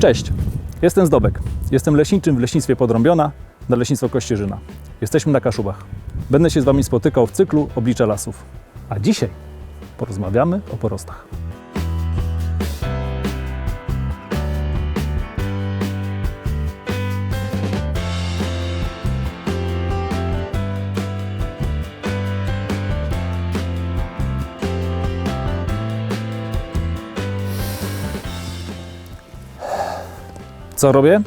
Cześć, jestem Zdobek. Jestem leśniczym w Leśnictwie Podrąbiona na Leśnictwo Kościerzyna. Jesteśmy na Kaszubach. Będę się z Wami spotykał w cyklu Oblicza Lasów. A dzisiaj porozmawiamy o porostach. Co robię?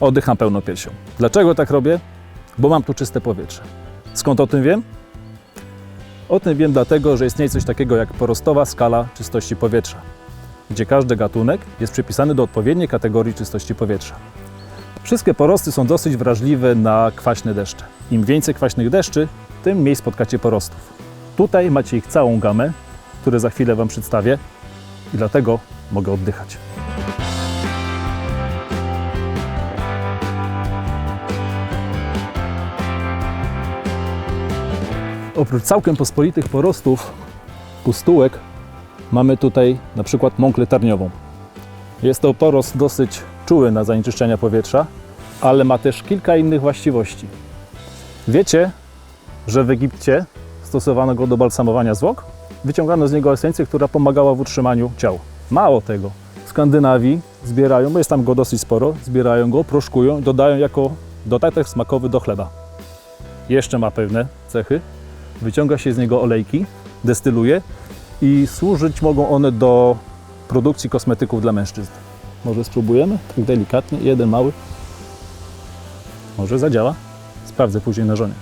Oddycham pełną piersią. Dlaczego tak robię? Bo mam tu czyste powietrze. Skąd o tym wiem? O tym wiem dlatego, że istnieje coś takiego jak porostowa skala czystości powietrza, gdzie każdy gatunek jest przypisany do odpowiedniej kategorii czystości powietrza. Wszystkie porosty są dosyć wrażliwe na kwaśne deszcze. Im więcej kwaśnych deszczy, tym mniej spotkacie porostów. Tutaj macie ich całą gamę, które za chwilę Wam przedstawię i dlatego mogę oddychać. Oprócz całkiem pospolitych porostów, pustułek, mamy tutaj na przykład mąklę tarniową. Jest to porost dosyć czuły na zanieczyszczenia powietrza, ale ma też kilka innych właściwości. Wiecie, że w Egipcie stosowano go do balsamowania zwłok? Wyciągano z niego esencję, która pomagała w utrzymaniu ciał. Mało tego, w Skandynawii zbierają, bo jest tam go dosyć sporo, zbierają go, proszkują i dodają jako dodatek smakowy do chleba. Jeszcze ma pewne cechy, wyciąga się z niego olejki, destyluje i służyć mogą one do produkcji kosmetyków dla mężczyzn. Może spróbujemy? Tak delikatnie, jeden mały. Może zadziała? Sprawdzę później na żonie.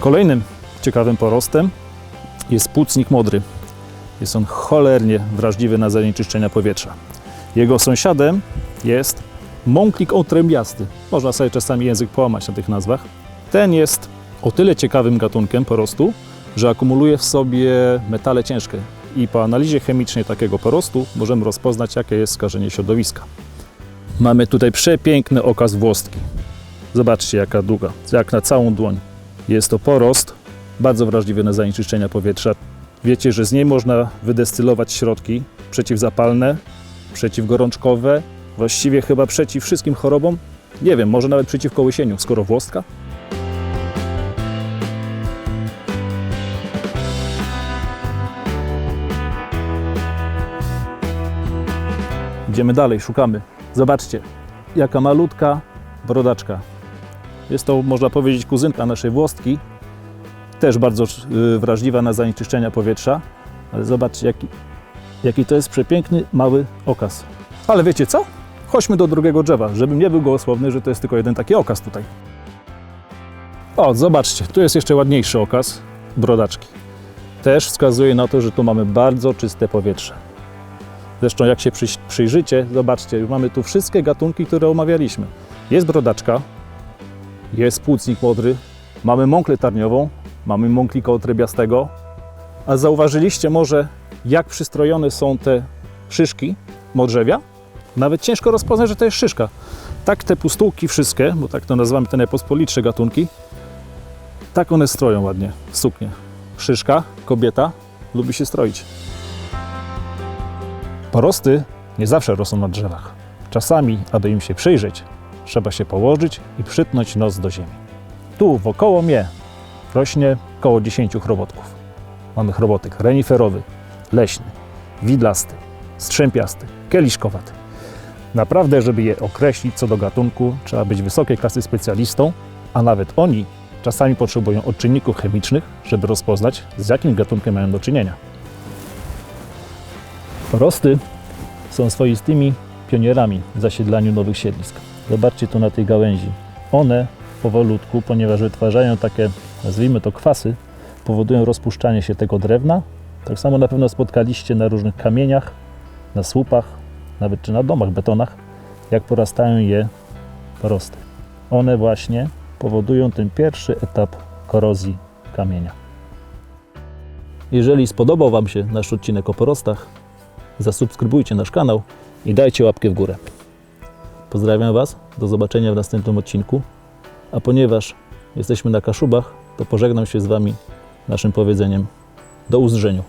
Kolejnym ciekawym porostem jest płucnik modry. Jest on cholernie wrażliwy na zanieczyszczenia powietrza. Jego sąsiadem jest mąklik otrębiasty. Można sobie czasami język połamać na tych nazwach. Ten jest o tyle ciekawym gatunkiem porostu, że akumuluje w sobie metale ciężkie i po analizie chemicznej takiego porostu możemy rozpoznać, jakie jest skażenie środowiska. Mamy tutaj przepiękny okaz włostki. Zobaczcie, jaka długa, jak na całą dłoń. Jest to porost bardzo wrażliwy na zanieczyszczenia powietrza. Wiecie, że z niej można wydestylować środki przeciwzapalne, przeciwgorączkowe, właściwie chyba przeciw wszystkim chorobom. Nie wiem, może nawet przeciw kołysieniu, skoro włostka. Idziemy dalej, szukamy. Zobaczcie, jaka malutka brodaczka. Jest to, można powiedzieć, kuzynka naszej włostki. Też bardzo y, wrażliwa na zanieczyszczenia powietrza. Ale zobaczcie, jaki, jaki to jest przepiękny, mały okaz. Ale wiecie co? Chodźmy do drugiego drzewa, żebym nie był gołosłowny, że to jest tylko jeden taki okaz tutaj. O, zobaczcie, tu jest jeszcze ładniejszy okaz brodaczki. Też wskazuje na to, że tu mamy bardzo czyste powietrze. Zresztą jak się przyjrzycie, zobaczcie, mamy tu wszystkie gatunki, które omawialiśmy. Jest brodaczka, jest płucnik modry, mamy mąklę tarniową, mamy mąklika otrebiastego, a zauważyliście może, jak przystrojone są te szyszki modrzewia? Nawet ciężko rozpoznać, że to jest szyszka. Tak te pustułki wszystkie, bo tak to nazywamy te najpospolitsze gatunki, tak one stroją ładnie w suknię. Szyszka, kobieta, lubi się stroić. Porosty nie zawsze rosną na drzewach. Czasami, aby im się przyjrzeć, trzeba się położyć i przytnąć nos do ziemi. Tu, wokoło mnie, rośnie około 10 chrobotków. Mamy chrobotyk reniferowy, leśny, widlasty, strzępiasty, kieliszkowaty. Naprawdę, żeby je określić co do gatunku, trzeba być wysokiej klasy specjalistą, a nawet oni czasami potrzebują odczynników chemicznych, żeby rozpoznać, z jakim gatunkiem mają do czynienia. Porosty są swoistymi pionierami w zasiedlaniu nowych siedlisk. Zobaczcie tu na tej gałęzi. One powolutku, ponieważ wytwarzają takie, nazwijmy to kwasy, powodują rozpuszczanie się tego drewna. Tak samo na pewno spotkaliście na różnych kamieniach, na słupach, nawet czy na domach, betonach, jak porastają je porosty. One właśnie powodują ten pierwszy etap korozji kamienia. Jeżeli spodobał Wam się nasz odcinek o porostach, zasubskrybujcie nasz kanał i dajcie łapkę w górę. Pozdrawiam Was, do zobaczenia w następnym odcinku. A ponieważ jesteśmy na Kaszubach, to pożegnam się z Wami naszym powiedzeniem do uzdrzeniu.